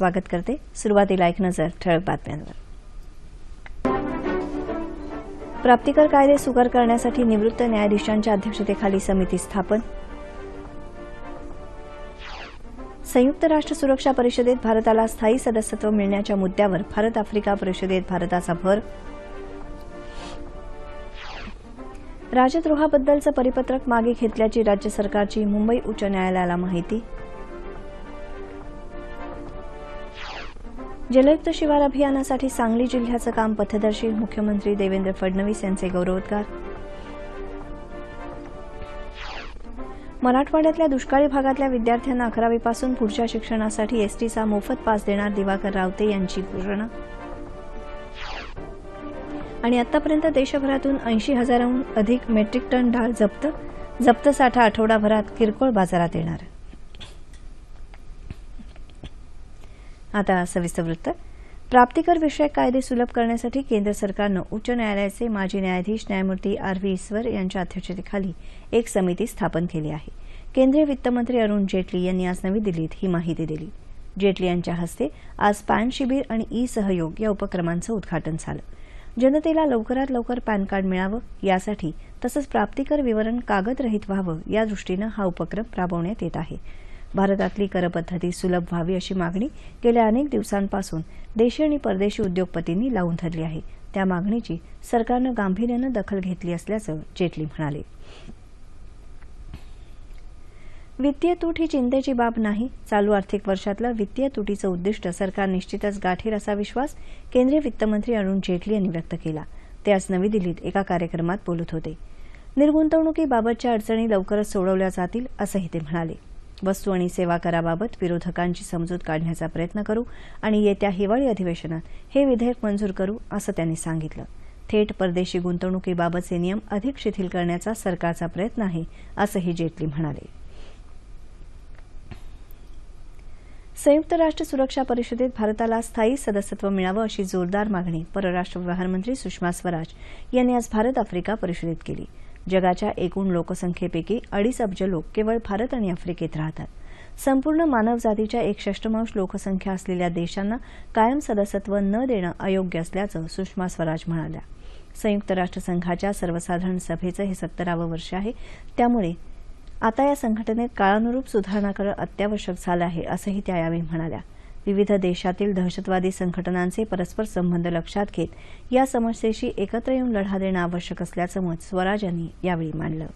स्वागत करते. सुरुवातीला एक नजर ठळक बातम्यांवर. प्राप्तिकर कायदे सुकर करण्यासाठी निवृत्त न्यायाधीशांच्या अध्यक्षतेखाली समिती स्थापन. संयुक्त राष्ट्र सुरक्षा परिषदेत भारताला स्थायी सदस्यत्व मिळण्याच्या मुद्द्यावर भारत आफ्रिका परिषदेत भारताचा भर. राजद्रोहाबद्दलचं परिपत्रक मागे घेतल्याची राज्य सरकारची मुंबई उच्च न्यायालयाला माहिती. जलयुक्त शिवार अभियानासाठी सांगली जिल्ह्याचं काम पथदर्शी मुख्यमंत्री देवेंद्र फडणवीस यांचे गौरवोद्गार. मराठवाड्यातल्या दुष्काळी भागातल्या विद्यार्थ्यांना अकरावीपासून पुढच्या शिक्षणासाठी एसटीचा मोफत पास देणार दिवाकर रावते यांची घोषणा. आणि आतापर्यंत देशभरातून ऐंशी हजाराहून अधिक मेट्रिक टन डाळ जप्त जप्त साठा आठवडाभरात किरकोळ बाजारात येणार. आता सविस्तर वृत्त. प्राप्तिकर विषयक कायदे सुलभ करण्यासाठी केंद्र सरकारनं उच्च न्यायालयाचे माजी न्यायाधीश न्यायमूर्ती आर व्ही ईश्वर यांच्या अध्यक्षतेखाली एक समिती स्थापन केली आहे. केंद्रीय वित्तमंत्री अरुण जेटली यांनी आज नवी दिल्लीत ही माहिती दिली. जेटली यांच्या हस्ते आज पॅन शिबिर आणि ई सहयोग या उपक्रमांचं उद्घाटन झालं. जनतेला लवकरात लवकर पॅन कार्ड मिळावं यासाठी तसंच प्राप्तिकर विवरण कागदरहित व्हावं या दृष्टीनं हा उपक्रम राबवण्यात येत आहे. भारतातली करपद्धती सुलभ व्हावी अशी मागणी गेल्या अनेक दिवसांपासून देशी आणि परदेशी उद्योगपतींनी लावून धरली आहे. त्या मागणीची सरकारनं गांभीर्यानं दखल घेतली असल्याचं जेटली म्हणाले. वित्तीय तूट ही चिंतेची बाब नाही. चालू आर्थिक वर्षातलं वित्तीय तुटीचं उद्दिष्ट सरकार निश्चितच गाठीर असा विश्वास केंद्रीय वित्तमंत्री अरुण जेटली यांनी व्यक्त केला. ते आज नवी दिल्लीत एका कार्यक्रमात बोलत होते. निर्गुंतवणुकीबाबतच्या अडचणी लवकरच सोडवल्या जातील असंही ते म्हणाले. वस्तू आणि सेवा कराबाबत विरोधकांची समजूत काढण्याचा प्रयत्न करू आणि येत्या हिवाळी अधिवेशनात हे विधेयक मंजूर करू असं त्यांनी सांगितलं. थेट परदेशी गुंतवणुकीबाबतचे नियम अधिक शिथिल करण्याचा सरकारचा प्रयत्न आहे असंही जेटली म्हणाले. संयुक्त राष्ट्र सुरक्षा परिषदेत भारताला स्थायी सदस्यत्व मिळावं अशी जोरदार मागणी परराष्ट्र व्यवहार मंत्री सुषमा स्वराज यांनी आज भारत आफ्रिका परिषदेत केली. जगाच्या एकूण लोकसंख्येपैकी अडीच अब्ज लोक केवळ भारत आणि आफ्रिकेत राहतात. संपूर्ण मानवजातीच्या एक षष्टमांश लोकसंख्या असलेल्या देशांना कायम सदस्यत्व न देणं अयोग्य असल्याचं सुषमा स्वराज म्हणाल्या. संयुक्त राष्ट्रसंघाच्या सर्वसाधारण सभेचं हे सत्तरावं वर्ष आहे. त्यामुळे आता या संघटनेत काळानुरूप सुधारणा करणं अत्यावश्यक झालं आहे असंही त्या यावेळी म्हणाल्या. विविध देशातील दहशतवादी संघटनांचे परस्पर संबंध लक्षात घेत या समस्येशी एकत्र येऊन लढा देणं आवश्यक असल्याचं मत स्वराज यांनी यावेळी मांडलं.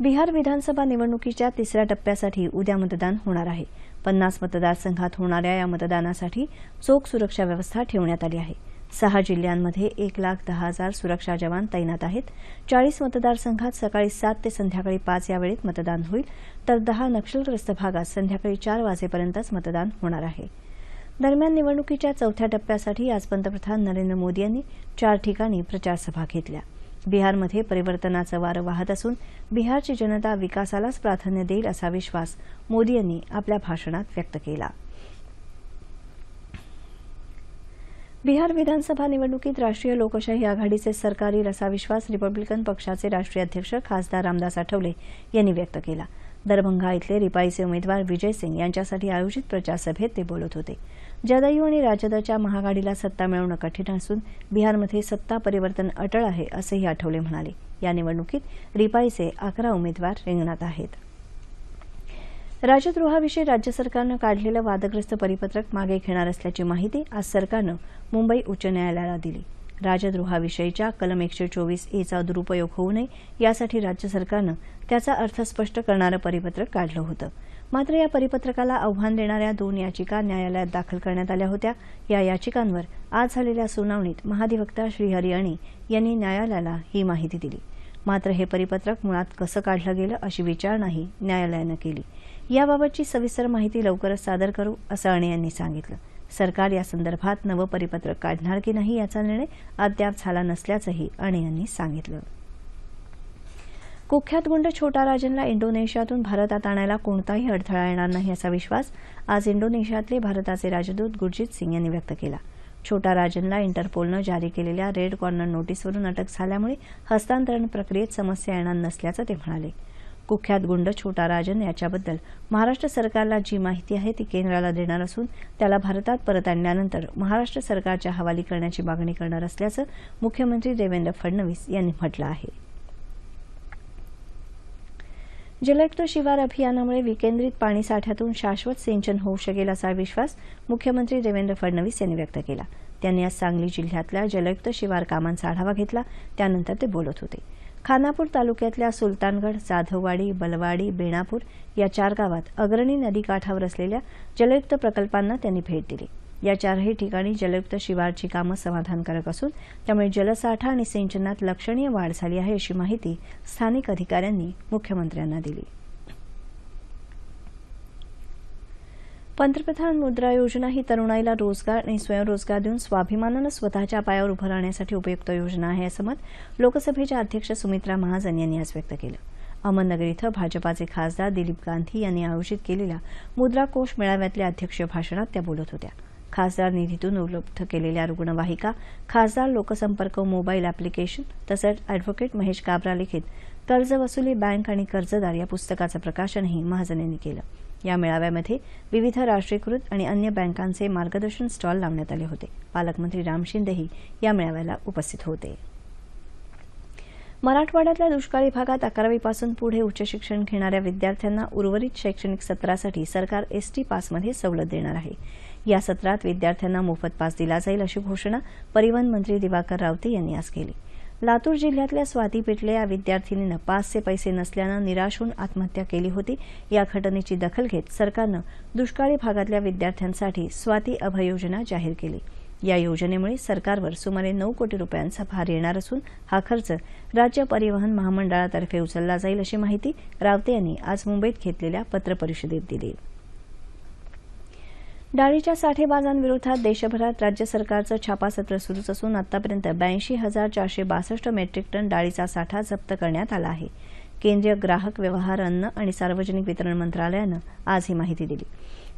बिहार विधानसभा निवडणुकीच्या तिसऱ्या टप्प्यासाठी उद्या मतदान होणार आहे. पन्नास मतदारसंघात होणाऱ्या या मतदानासाठी चोख सुरक्षा व्यवस्था ठेवण्यात आली आहे. सहा जिल्ह्यांमध्ये एक लाख दहा हजार सुरक्षा जवान तैनात आहेत. चाळीस मतदारसंघात सकाळी सात ते संध्याकाळी पाच या वेळेत मतदान होईल. तर दहा नक्षलग्रस्त भागात संध्याकाळी चार वाजेपर्यंतच मतदान होणार आहे. दरम्यान निवडणुकीच्या चौथ्या टप्प्यासाठी आज पंतप्रधान नरेंद्र मोदी यांनी चार ठिकाणी प्रचारसभा घेतल्या. बिहारमध्ये परिवर्तनाचं वारं वाहत असून बिहारची जनता विकासालाच प्राधान्य देईल असा विश्वास मोदी यांनी आपल्या भाषणात व्यक्त केला. बिहार विधानसभा निवडणुकीत राष्ट्रीय लोकशाही आघाडीचे सरकारी असा विश्वास रिपब्लिकन पक्षाचे राष्ट्रीय अध्यक्ष खासदार रामदास आठवले यांनी व्यक्त केला. दरभंगा इथले रिपाईचे उमेदवार विजय सिंग यांच्यासाठी आयोजित प्रचारसभेत ते बोलत होते. जदयू आणि राजदच्या महाआघाडीला सत्ता मिळवणं कठीण असून बिहारमध्ये सत्ता परिवर्तन अटळ आहे असंही आठवले म्हणाले. या निवडणुकीत रिपाईचे अकरा उमेदवार रिंगणात आहेत. राजद्रोहाविषयी राज्य सरकारनं काढलेलं वादग्रस्त परिपत्रक मागे घेणार असल्याची माहिती आज सरकारनं मुंबई उच्च न्यायालयाला दिली. राजद्रोहाविषयीच्या कलम एकशे चोवीस एचा दुरुपयोग होऊ नये यासाठी राज्य सरकारनं त्याचा अर्थ स्पष्ट करणारं परिपत्रक काढलं होतं. मात्र या परिपत्रकाला आव्हान देणाऱ्या दोन याचिका न्यायालयात दाखल करण्यात आल्या होत्या. या याचिकांवर आज झालेल्या सुनावणीत महाधिवक्ता श्रीहरी यांनी न्यायालयाला ही माहिती दिली. मात्र हे परिपत्रक मुळात कसं काढलं गेलं अशी विचारणाही न्यायालयानं केली. याबाबतची सविस्तर माहिती लवकरच सादर करू असं अणे यांनी सांगितलं. सरकार या संदर्भात नवं परिपत्रक काढणार की नाही याचा निर्णय अद्याप झाला नसल्याचंही अणे यांनी सांगितलं. कुख्यात गुंड छोटा राजनला इंडोनेशियातून भारतात आणायला कोणताही अडथळा येणार नाही असा विश्वास आज इंडोनेशियातले भारताचे राजदूत गुरजित सिंग यांनी व्यक्त केला. छोटा राजनला इंटरपोलनं जारी केलेल्या रेड कॉर्नर नोटीसवरून अटक झाल्यामुळे हस्तांतरण प्रक्रियेत समस्या येणार नसल्याचं ते म्हणाले. कुख्यात गुंड छोटा राजन याच्याबद्दल महाराष्ट्र सरकारला जी माहिती आहे ती केंद्राला देणार असून त्याला भारतात परत आणल्यानंतर महाराष्ट्र सरकारच्या हवाली करण्याची मागणी करणार असल्याचं मुख्यमंत्री देवेंद्र फडणवीस यांनी म्हटलं आहे. जलयुक्त शिवार अभियानामुळे विकेंद्रित पाणी साठ्यातून शाश्वत सिंचन होऊ शकेल असा विश्वास मुख्यमंत्री देवेंद्र फडणवीस यांनी व्यक्त केला. त्यांनी आज सांगली जिल्ह्यातल्या जलयुक्त शिवार कामांचा आढावा घेतला. त्यानंतर ते बोलत होते. खानापूर तालुक्यातल्या सुलतानगड जाधववाडी बलवाडी बेणापूर या चार गावात अग्रणी नदीकाठावर असलेल्या जलयुक्त प्रकल्पांना त्यांनी भेट दिली. या चारही ठिकाणी जलयुक्त शिवारची कामं समाधानकारक असून त्यामुळे जलसाठा आणि सिंचनात लक्षणीय वाढ झाली आहे अशी माहिती स्थानिक अधिकाऱ्यांनी मुख्यमंत्र्यांना दिली. पंतप्रधान मुद्रा योजना ही तरुणाईला रोजगार आणि स्वयंरोजगार देऊन स्वाभिमानानं स्वतःच्या पायावर उभं राहण्यासाठी उपयुक्त योजना आहे असं मत लोकसभेच्या अध्यक्ष सुमित्रा महाजन यांनी आज व्यक्त केलं. अहमदनगर इथं भाजपाचे खासदार दिलीप गांधी यांनी आयोजित केलेल्या मुद्रा कोष मेळाव्यातल्या अध्यक्ष भाषणात त्या बोलत होत्या. खासदार निधीतून उपलब्ध केलेल्या रुग्णवाहिका खासदार लोकसंपर्क मोबाईल अॅप्लिकेशन तसंच अॅडव्होकेट महेश काबरा लिखित कर्ज वसुली बँक आणि कर्जदार या पुस्तकाचं प्रकाशनही महाजन यांनी केलं. या मेळाव्यामध्ये विविध राष्ट्रीयकृत आणि अन्य बँकांचे मार्गदर्शन स्टॉल लावण्यात आले होते. पालकमंत्री राम शिंदेही या मेळाव्याला उपस्थित होते. मराठवाड्यातल्या दुष्काळी भागात अकरावीपासून पुढे उच्च शिक्षण घेणाऱ्या विद्यार्थ्यांना उर्वरित शैक्षणिक सत्रासाठी सरकार एसटी पासमध्ये सवलत देणार आहे. या सत्रात विद्यार्थ्यांना मोफत पास दिला जाईल अशी घोषणा परिवहन मंत्री दिवाकर रावते यांनी आज केली. लातूर जिल्ह्यातल्या स्वाती पेटले या विद्यार्थिनीनं पासचे पैसे नसल्यानं निराश होऊन आत्महत्या केली होती. या घटनेची दखल घेत सरकारनं दुष्काळी भागातल्या विद्यार्थ्यांसाठी स्वाती अभय योजना जाहीर केली. या योजनेमुळे सरकारवर सुमारे नऊ कोटी रुपयांचा भार येणार असून हा खर्च राज्य परिवहन महामंडळातर्फे उचलला जाईल अशी माहिती रावते यांनी आज मुंबईत घेतलेल्या पत्रपरिषदेत दिली. डाळीच्या साठेबाजांविरोधात देशभरात राज्य सरकारचं छापासत्र सुरूच असून आतापर्यंत ब्याऐंशी हजार चारशे बासष्ट मेट्रिक टन डाळीचा साठा जप्त करण्यात आला आहे. केंद्रीय ग्राहक व्यवहार अन्न आणि सार्वजनिक वितरण मंत्रालयानं आज ही माहिती दिली.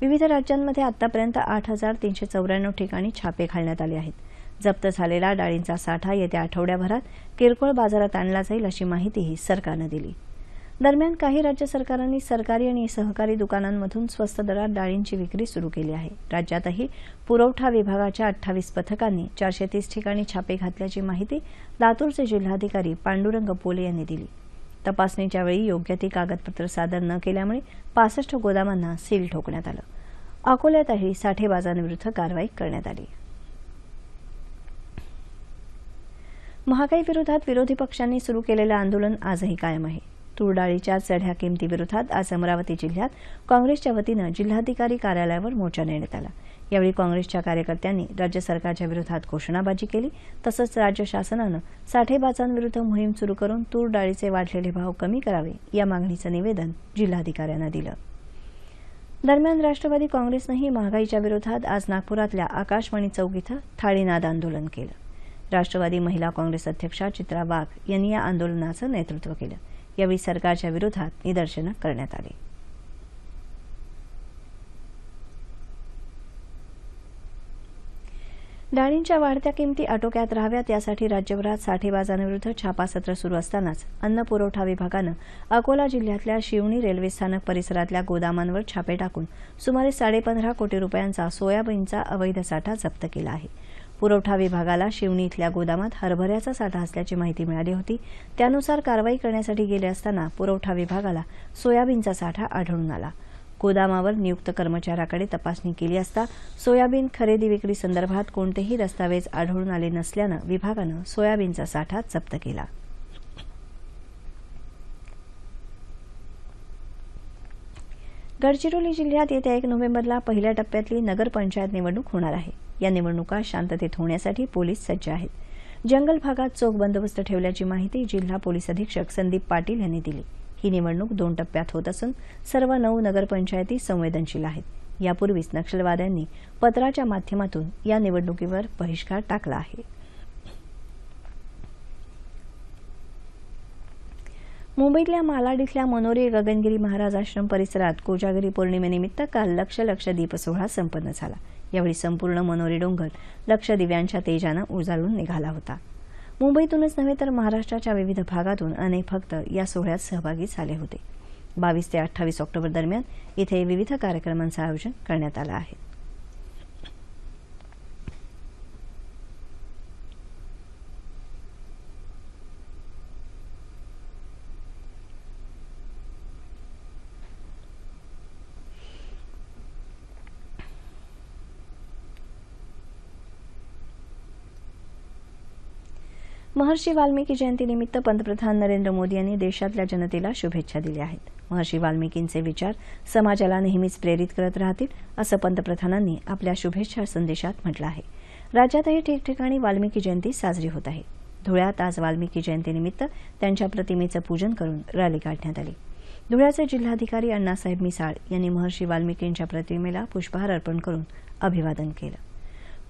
विविध राज्यांमध्ये आतापर्यंत आठ हजार तीनशे चौऱ्याण्णव ठिकाणी छापे घालण्यात आले आहेत. जप्त झालेला डाळींचा साठा येत्या आठवड्याभरात किरकोळ बाजारात आणला जाईल अशी माहितीही सरकारनं दिली. दरम्यान काही राज्य सरकारांनी सरकारी आणि सहकारी दुकानांमधून स्वस्त दरात डाळींची विक्री सुरू केली आहे. राज्यातही पुरवठा विभागाच्या अठ्ठावीस पथकांनी चारशे तीस ठिकाणी छापे घातल्याची माहिती लातूरचे जिल्हाधिकारी पांडुरंग पोले यांनी दिली. तपासणीच्या वेळी योग्य ती कागदपत्र सादर न केल्यामुळे पासष्ट गोदामांना सील ठोकण्यात आलं. अकोल्यातही साठेबाजांविरुद्ध कारवाई करण्यात आली. महागाई विरोधात विरोधी पक्षांनी सुरू केलेलं आंदोलन आजही कायम आहे. तुरडाळीच्या चढ्या किमतीविरोधात आज अमरावती जिल्ह्यात काँग्रेसच्या वतीनं जिल्हाधिकारी कार्यालयावर मोर्चा नेण्यात आला. यावेळी काँग्रेसच्या कार्यकर्त्यांनी राज्य सरकारच्या विरोधात घोषणाबाजी केली. तसंच राज्य शासनानं साठेबाजांविरुद्ध मोहीम सुरू करून तूर डाळीचे वाढलेले भाव कमी करावे या मागणीचं निवेदन जिल्हाधिकाऱ्यांना दिलं. दरम्यान राष्ट्रवादी काँग्रेसनंही महागाईच्या विरोधात आज नागपुरातल्या आकाशवाणी चौक इथं थाळीनाद आंदोलन केलं. राष्ट्रवादी महिला काँग्रेस अध्यक्षा चित्रा वाघ यांनी या आंदोलनाचं नेतृत्व केलं. यावेळी सरकारच्या विरोधात निदर्शनं करण्यात आली. डाळींच्या वाढत्या किमती आटोक्यात राहाव्यात यासाठी राज्यभरात साठेबाजांविरुद्ध छापासत्र सुरू असतानाच अन्न पुरवठा विभागानं अकोला जिल्ह्यातल्या शिवणी रेल्वे स्थानक परिसरातल्या गोदामांवर छापे टाकून सुमारे साडेपंधरा कोटी रुपयांचा सोयाबीनचा अवैध साठा जप्त केला आहे. पुरवठा विभागाला शिवणी इथल्या गोदामात हरभऱ्याचा साठा असल्याची माहिती मिळाली होती. त्यानुसार कारवाई करण्यासाठी गेले असताना पुरवठा विभागाला सोयाबीनचा साठा आढळून आला. गोदामावर नियुक्त कर्मचाऱ्याकडे तपासणी केली असता सोयाबीन खरेदी विक्री संदर्भात कोणतेही दस्तावेज आढळून आले नसल्यानं विभागानं सोयाबीनचा साठा जप्त केला. गडचिरोली जिल्ह्यात येत्या एक नोव्हेंबरला पहिल्या टप्प्यातली नगरपंचायत निवडणूक होणार आहे. या निवडणुका शांततेत होण्यासाठी पोलीस सज्ज आहेत. जंगल भागात चोख बंदोबस्त ठेवल्याची माहिती जिल्हा पोलीस अधीक्षक संदीप पाटील यांनी दिली. ही निवडणूक दोन टप्प्यात होत असून सर्व नऊ नगरपंचायती संवेदनशील आहेत. यापूर्वीच नक्षलवाद्यांनी पत्राच्या माध्यमातून या निवडणुकीवर बहिष्कार टाकला आहे. मुंबईतल्या मालाड इथल्या मनोरी गगनगिरी महाराज आश्रम परिसरात कोजागिरी पौर्णिमेनिमित्त काल लक्ष लक्ष दीप सोहळा संपन्न झाला. यावेळी संपूर्ण मनोरी डोंगर लक्ष दिव्यांच्या तेजानं उजाळून निघाला होता. मुंबईतूनच नव्हे तर महाराष्ट्राच्या विविध भागातून अनेक भक्त या सोहळ्यात सहभागी झाले होते. बावीस ते अठ्ठावीस ऑक्टोबर दरम्यान इथे विविध कार्यक्रमांचं आयोजन करण्यात आलं आहे. महर्षी वाल्मिकी जयंतीनिमित्त पंतप्रधान नरेंद्र मोदी यांनी देशातल्या जनतेला शुभेच्छा दिल्या आहेत. महर्षी वाल्मिकींचे विचार समाजाला नेहमीच प्रेरित करत राहतील असं पंतप्रधानांनी आपल्या शुभेच्छा संदेशात म्हटलं आहे. राज्यातही ठिकठिकाणी वाल्मिकी जयंती साजरी होत आहे. धुळ्यात आज वाल्मिकी जयंतीनिमित्त त्यांच्या प्रतिमेचं पूजन करून रॅली काढण्यात आली. धुळ्याचे जिल्हाधिकारी अण्णासाहेब मिसाळ यांनी महर्षी वाल्मिकींच्या प्रतिमेला पुष्पहार अर्पण करून अभिवादन केलं.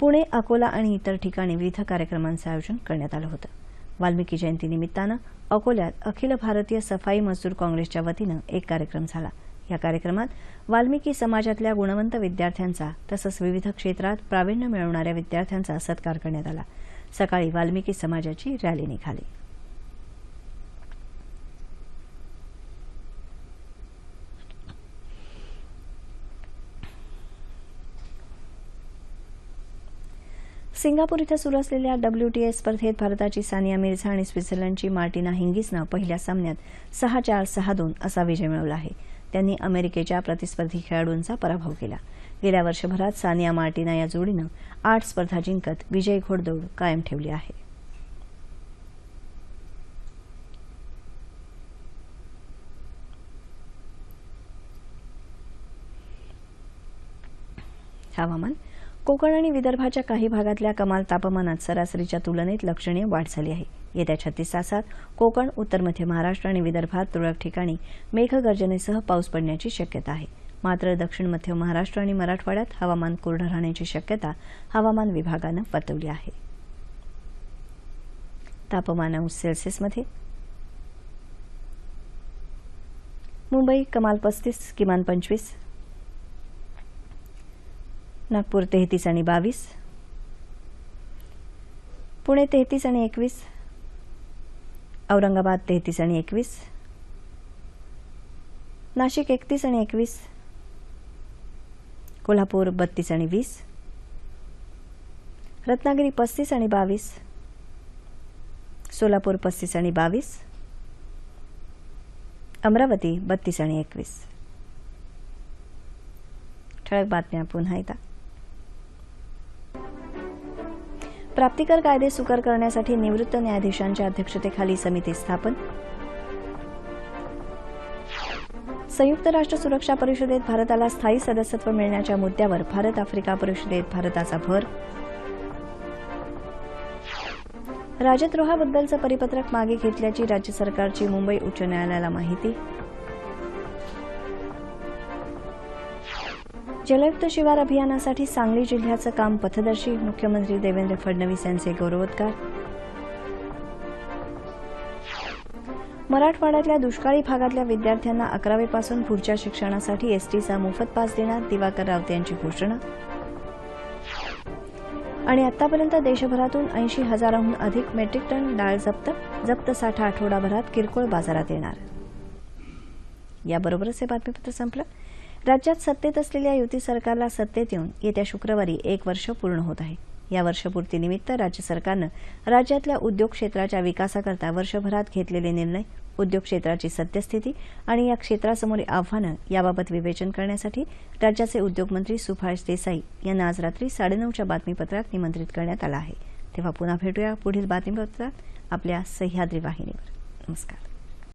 पुणे अकोला आणि इतर ठिकाणी विविध कार्यक्रमांचं आयोजन करण्यात आलं होतं. वाल्मिकी जयंतीनिमित्तानं अकोल्यात अखिल भारतीय सफाई मजदूर काँग्रेसच्या वतीनं एक कार्यक्रम झाला. या कार्यक्रमात वाल्मिकी समाजातल्या गुणवंत विद्यार्थ्यांचा तसंच विविध क्षेत्रात प्रावीण्य मिळवणाऱ्या विद्यार्थ्यांचा सत्कार करण्यात आला. सकाळी वाल्मिकी समाजाची रॅली निघाली. सिंगापूर इथं सुरू असलेल्या डब्ल्यूटीए स्पर्धेत भारताची सानिया मिर्झा आणि स्वित्झर्लंडची मार्टिना हिंगिसनं पहिल्या सामन्यात सहा चार सहा दोन असा विजय मिळवला आहे. त्यांनी अमेरिकेच्या प्रतिस्पर्धी खेळाडूंचा पराभव केला. गेल्या वर्षभरात सानिया मार्टिना या जोडीनं आठ स्पर्धा जिंकत विजयी घोडदौड कायम ठेवली आहे. हवामान कोकण आणि विदर्भाच्या काही भागातल्या कमाल तापमानात सरासरीच्या तुलनेत लक्षणीय वाढ झाली आहे. येत्या छत्तीस तासात कोकण उत्तर मध्य महाराष्ट्र आणि विदर्भात तुरळक ठिकाणी मेघगर्जनेसह पाऊस पडण्याची शक्यता आहे. मात्र दक्षिण मध्य महाराष्ट्र आणि मराठवाड्यात हवामान कोरडं राहण्याची शक्यता हवामान विभागानं वर्तवली आहे. तापमान अंश सेल्सिअसमध्ये मुंबई कमाल पस्तीस किमान पंचवीस नागपूर तेहतीस आणि बावीस. पुणे तेहतीस आणि एकवीस. औरंगाबाद तेहतीस आणि एकवीस. नाशिक एकतीस आणि एकवीस. कोल्हापूर बत्तीस आणि वीस. रत्नागिरी पस्तीस आणि बावीस. सोलापूर पस्तीस आणि बावीस. अमरावती बत्तीस आणि एकवीस. ठळक बातम्या पुन्हा एकदा. प्राप्तिकर कायदे सुकर करण्यासाठी निवृत्त न्यायाधीशांच्या अध्यक्षतेखाली समिती स्थापन. संयुक्त राष्ट्र सुरक्षा परिषदेत भारताला स्थायी सदस्यत्व मिळण्याच्या मुद्द्यावर भारत आफ्रिका परिषदेत भारताचा भर. राजद्रोहाबद्दलचं परिपत्रक मागे घेतल्याची राज्य सरकारची मुंबई उच्च न्यायालयाला माहिती. जलयुक्त शिवार अभियानासाठी सांगली जिल्ह्याचं काम पथदर्शी मुख्यमंत्री देवेंद्र फडणवीस यांचे गौरवोद्गार. मराठवाड्यातल्या दुष्काळी भागातल्या विद्यार्थ्यांना अकरावीपासून पुढच्या शिक्षणासाठी एसटीचा मोफत पास देणार दिवाकर रावते यांची घोषणा. आणि आतापर्यंत देशभरातून ऐंशी हजाराहून अधिक मेट्रिक टन डाळ जप्त जप्त साठा आठवडाभरात किरकोळ बाजारात येणार. याबरोबरच हे बातमीपत्र संपलं. राज्यात सत्तेत असलेल्या युती सरकारला सत्तेत येऊन येत्या शुक्रवारी एक वर्ष पूर्ण होत आहे. या वर्षपूर्तीनिमित्त राज्य सरकारनं राज्यातल्या उद्योग क्षेत्राच्या विकासाकरता वर्षभरात घेतलेले निर्णय उद्योग क्षेत्राची सद्यस्थिती आणि या क्षेत्रासमोरील आव्हानं याबाबत विवेचन करण्यासाठी राज्याचे उद्योगमंत्री सुभाष देसाई यांना आज रात्री साडेनऊच्या बातमीपत्रात निमंत्रित करण्यात आलं आहे. तेव्हा पुन्हा भेटूया पुढील बातमीपत्रात आपल्या सह्याद्री वाहिनीवर. नमस्कार.